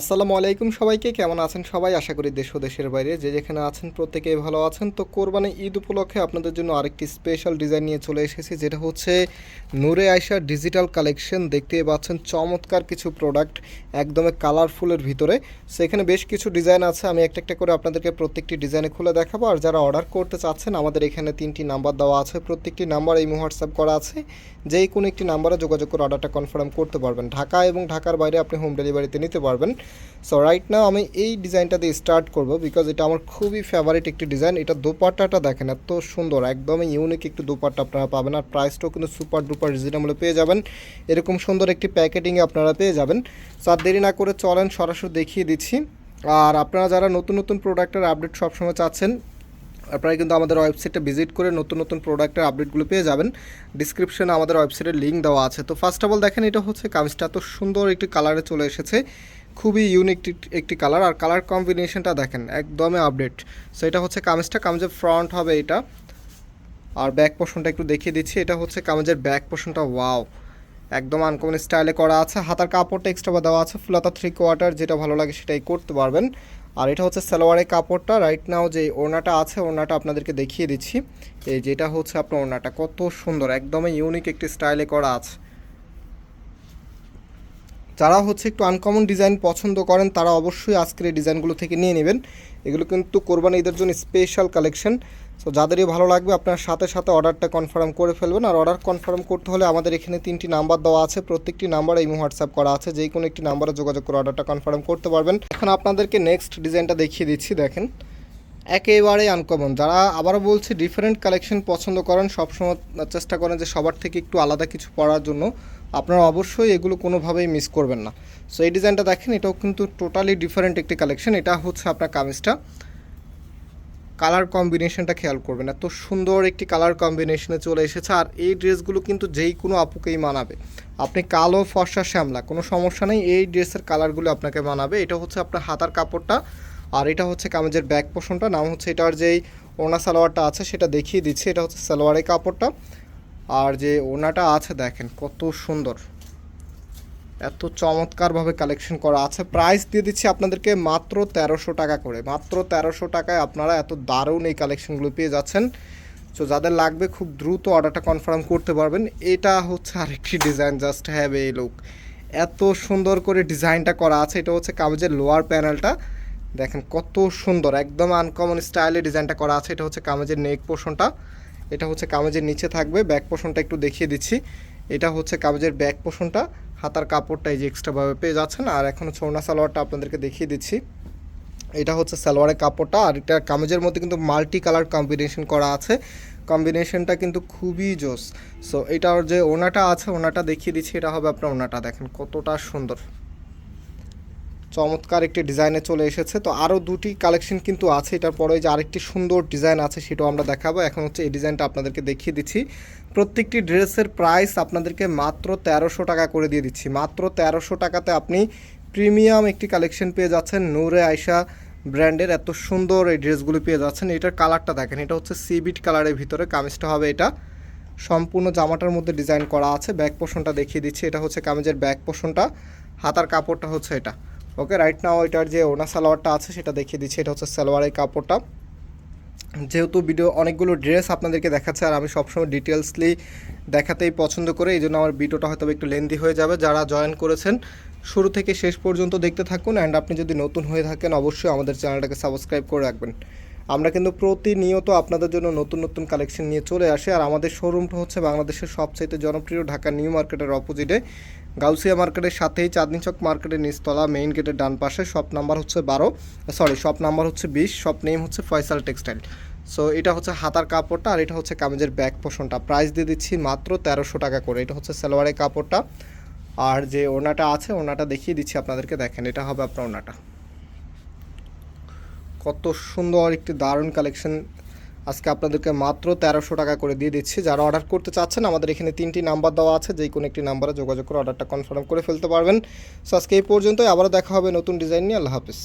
আসসালামু আলাইকুম সবাইকে, কেমন আছেন সবাই? আশা করি দেশ ও দেশের বাইরে যে যেখানে আছেন প্রত্যেকেই ভালো আছেন। তো কোরবানি ঈদ উপলক্ষে আপনাদের জন্য আরেকটি স্পেশাল ডিজাইন নিয়ে চলে এসেছি, যেটা হচ্ছে নূরে আয়সা ডিজিটাল কালেকশন দেখতে পাচ্ছেন চমৎকার কিছু প্রোডাক্ট একদমই কালারফুলের ভিতরে। সেখানে বেশ কিছু ডিজাইন আছে, আমি একটা একটা করে আপনাদেরকে প্রত্যেকটি ডিজাইনে খুলে দেখাবো। আর যারা অর্ডার করতে চাচ্ছেন, আমাদের এখানে তিনটি নাম্বার দেওয়া আছে, প্রত্যেকটি নাম্বার এই হোয়াটসঅ্যাপ করা আছে। যেই কোনো একটি নাম্বারে যোগাযোগ করে অর্ডারটা কনফার্ম করতে পারবেন। ঢাকা এবং ঢাকার বাইরে আপনি হোম ডেলিভারিতে নিতে পারবেন। সো রাইট নাও আমি এই ডিজাইনটা দিয়ে স্টার্ট করব বিকজ এটা আমার খুবই ফেভারিট একটি ডিজাইন এটা দোপাট্টাটা দেখেন, এত সুন্দর, একদমই ইউনিক একটি দোপাট্টা আপনারা পাবেন। আর প্রাইসটাও কিন্তু সুপার ডুপার রিজনেবলে পেয়ে যাবেন। এরকম সুন্দর একটি প্যাকেটিংয়ে আপনারা পেয়ে যাবেন। সো দেরি না করে চলেন, সরাসরি দেখিয়ে দিচ্ছি। আর আপনারা যারা নতুন নতুন প্রোডাক্টের আপডেট সবসময় চাচ্ছেন, আপনারা কিন্তু আমাদের ওয়েবসাইটে ভিজিট করে নতুন নতুন প্রোডাক্টের আপডেটগুলো পেয়ে যাবেন। ডিসক্রিপশনে আমাদের ওয়েবসাইটের লিঙ্ক দেওয়া আছে। তো ফার্স্ট অফ অল দেখেন, এটা হচ্ছে কামিজটা। এত সুন্দর একটি কালারে চলে এসেছে। খুবই ইউনিক একটি কালার আর কালার কম্বিনেশনটা দেখেন, একদমই আপডেট সো এটা হচ্ছে কামিজটা, কামিজের ফ্রন্ট হবে এটা। আর ব্যাক পোর্শনটা একটু দেখিয়ে দিচ্ছি, এটা হচ্ছে কামিজের ব্যাক পোর্শনটা ওয়াও একদম আনকমন স্টাইলে করা আছে। হাতার কাপড়টা এক্সট্রা দেওয়া আছে, ফুলাতা থ্রি কোয়ার্টার যেটা ভালো লাগে সেটাই করতে পারবেন। আর এটা হচ্ছে সালোয়ারের কাপড়টা রাইট নাও যে ওড়নাটা আছে, ওড়নাটা আপনাদেরকে দেখিয়ে দিচ্ছি। এই যেটা হচ্ছে আপনার ওড়নাটা, কত সুন্দর, একদমই ইউনিক একটি স্টাইলে করা আছে। যারা হচ্ছে একটু আনকমন ডিজাইন পছন্দ করেন, তারা অবশ্যই আজকের এই ডিজাইনগুলো থেকে নিয়ে নেবেন। এগুলো কিন্তু কোরবানি ঈদের জন্য স্পেশাল কালেকশন সো যাদেরই ভালো লাগবে, আপনার সাথে সাথে অর্ডারটা কনফার্ম করে ফেলবেন। আর অর্ডার কনফার্ম করতে হলে আমাদের এখানে তিনটি নাম্বার দেওয়া আছে। প্রত্যেকটি নাম্বারে এই হোয়াটসঅ্যাপ করা আছে। যে কোনো একটি নাম্বারে যোগাযোগ করে অর্ডারটা কনফার্ম করতে পারবেন। এখন আপনাদেরকে নেক্সট ডিজাইনটা দেখিয়ে দিচ্ছি, দেখেন। একেবারেই আনকমন যারা আবারও বলছি ডিফারেন্ট কালেকশন পছন্দ করেন, সবসময় চেষ্টা করেন যে সবার থেকে একটু আলাদা কিছু পড়ার জন্য। আপনারা অবশ্যই এগুলো কোনোভাবেই মিস করবেন না। সো এই ডিজাইনটা দেখেন, এটাও কিন্তু টোটালি ডিফারেন্ট একটি কালেকশন এটা হচ্ছে আপনার কামিজটা। কালার কম্বিনেশনটা খেয়াল করবেন, এত সুন্দর একটি কালার কম্বিনেশনে চলে এসেছে। আর এই ড্রেসগুলো কিন্তু যেই কোনো আপুকেই মানাবে। আপনি কালো, ফর্সা, শ্যামলা, কোনো সমস্যা নেই, এই ড্রেসের কালারগুলো আপনাকে মানাবে। এটা হচ্ছে আপনার হাতার কাপড়টা। আর এটা হচ্ছে কামেজের ব্যাক পোষণটা, নাম হচ্ছে এটার যেই ওনা সালোয়ারটা আছে সেটা দেখিয়ে দিচ্ছি, এটা হচ্ছে সালোয়ারের কাপড়টা। আর যে ওনাটা আছে দেখেন কত সুন্দর, এত চমৎকারভাবে কালেকশন করা আছে। প্রাইস দিয়ে দিচ্ছি আপনাদেরকে মাত্র তেরোশো টাকা করে, মাত্র তেরোশো টাকায় আপনারা এত দারুণ এই কালেকশনগুলো পেয়ে যাচ্ছেন। সো যাদের লাগবে খুব দ্রুত অর্ডারটা কনফার্ম করতে পারবেন। এটা হচ্ছে আরেকটি ডিজাইন, জাস্ট হ্যাভ এই লুক। এত সুন্দর করে ডিজাইনটা করা আছে, এটা হচ্ছে কাগজের লোয়ার প্যানেলটা। দেখেন কত সুন্দর, একদম আনকমন স্টাইলে ডিজাইনটা করা আছে। এটা হচ্ছে কামেজের নেক পোর্শনটা এটা হচ্ছে কামেজের নিচে থাকবে ব্যাক পোর্শনটা একটু দেখিয়ে দিচ্ছি। এটা হচ্ছে কামেজের ব্যাক পোর্শনটা হাতার কাপড়টা এই যে এক্সট্রাভাবে পেয়ে যাচ্ছেন। আর এখন হচ্ছে ওনা সালোয়ারটা আপনাদেরকে দেখিয়ে দিচ্ছি। এটা হচ্ছে সালোয়ারের কাপড়টা, আর এটা কামেজের মধ্যে কিন্তু মাল্টি কালার কম্বিনেশন করা আছে। কম্বিনেশনটা কিন্তু খুবই জোস। সো এটার যে ওনাটা আছে ওনাটা দেখিয়ে দিচ্ছি। এটা হবে আপনার ওনাটা দেখেন কতটা সুন্দর। চমৎকার একটি ডিজাইনে চলে এসেছে। তো আরও দুটি কালেকশন কিন্তু আছে, এটার পরে যে আরেকটি সুন্দর ডিজাইন আছে সেটাও আমরা দেখাবো। এখন হচ্ছে এই ডিজাইনটা আপনাদেরকে দেখিয়ে দিচ্ছি। প্রত্যেকটি ড্রেসের প্রাইস আপনাদেরকে মাত্র তেরোশো টাকা করে দিয়ে দিচ্ছি। মাত্র তেরোশো টাকাতে আপনি প্রিমিয়াম একটি কালেকশন পেয়ে যাচ্ছেন নূরে আয়সা ব্র্যান্ডের। এত সুন্দর এই ড্রেসগুলো পেয়ে যাচ্ছেন। এটার কালারটা দেখেন, এটা হচ্ছে সিবিট কালারের ভিতরে কামিজটা হবে এটা। সম্পূর্ণ জামাটার মধ্যে ডিজাইন করা আছে। ব্যাক পোষণটা দেখিয়ে দিচ্ছি। এটা হচ্ছে কামিজের ব্যাক পোষণটা। হাতার কাপড়টা হচ্ছে এটা। ওকে রাইট নাও এটার যে ওনা সালোয়ারটা আছে, সেটা দেখিয়ে দিচ্ছি। এটা হচ্ছে সালোয়ারের কাপড়টা। যেহেতু ভিডিও অনেকগুলো ড্রেস আপনাদেরকে দেখাচ্ছে, আর আমি সবসময় ডিটেলসলি দেখাতেই পছন্দ করে, এই জন্য আমার ভিডিওটা হয়তো একটু লেন্দি হয়ে যাবে। যারা জয়েন করেছেন, শুরু থেকে শেষ পর্যন্ত দেখতে থাকুন অ্যান্ড আপনি যদি নতুন হয়ে থাকেন, অবশ্যই আমাদের চ্যানেলটাকে সাবস্ক্রাইব করে রাখবেন। আমরা কিন্তু প্রতিনিয়ত আপনাদের জন্য নতুন নতুন কালেকশন নিয়ে চলে আসি। আর আমাদের শোরুমটা হচ্ছে বাংলাদেশের সবচাইতে জনপ্রিয় ঢাকা নিউ মার্কেটের অপোজিটে গাউসিয়া মার্কেটের সাথেই চাঁদনি চক মার্কেটের নিচতলা মেইন গেটের ডান পাশে। শপ নাম্বার হচ্ছে বারো সরি শপ নাম্বার হচ্ছে বিশ শপ নেম হচ্ছে ফয়সাল টেক্সটাইল সো এটা হচ্ছে হাতার কাপড়টা আর এটা হচ্ছে কামেজের ব্যাক পোষণটা প্রাইস দিয়ে দিচ্ছি মাত্র তেরোশো টাকা করে। এটা হচ্ছে সালোয়ারের কাপড়টা। আর যে ওনাটা আছে ওনাটা দেখিয়ে দিচ্ছি আপনাদেরকে। দেখেন, এটা হবে আপনার ওনাটা কত সুন্দর একটি দারুণ কালেকশন আজকে আপনাদেরকে মাত্র তেরোশো টাকা করে দিয়ে দিচ্ছি। যারা অর্ডার করতে চাচ্ছেন, আমাদের এখানে তিনটি নাম্বার দেওয়া আছে, যে কোনো একটি নাম্বারে যোগাযোগ করে অর্ডারটা কনফার্ম করে ফেলতে পারবেন। সো আজকে এই পর্যন্তই, আবারও দেখা হবে নতুন ডিজাইন নিয়ে। আল্লাহ হাফিজ।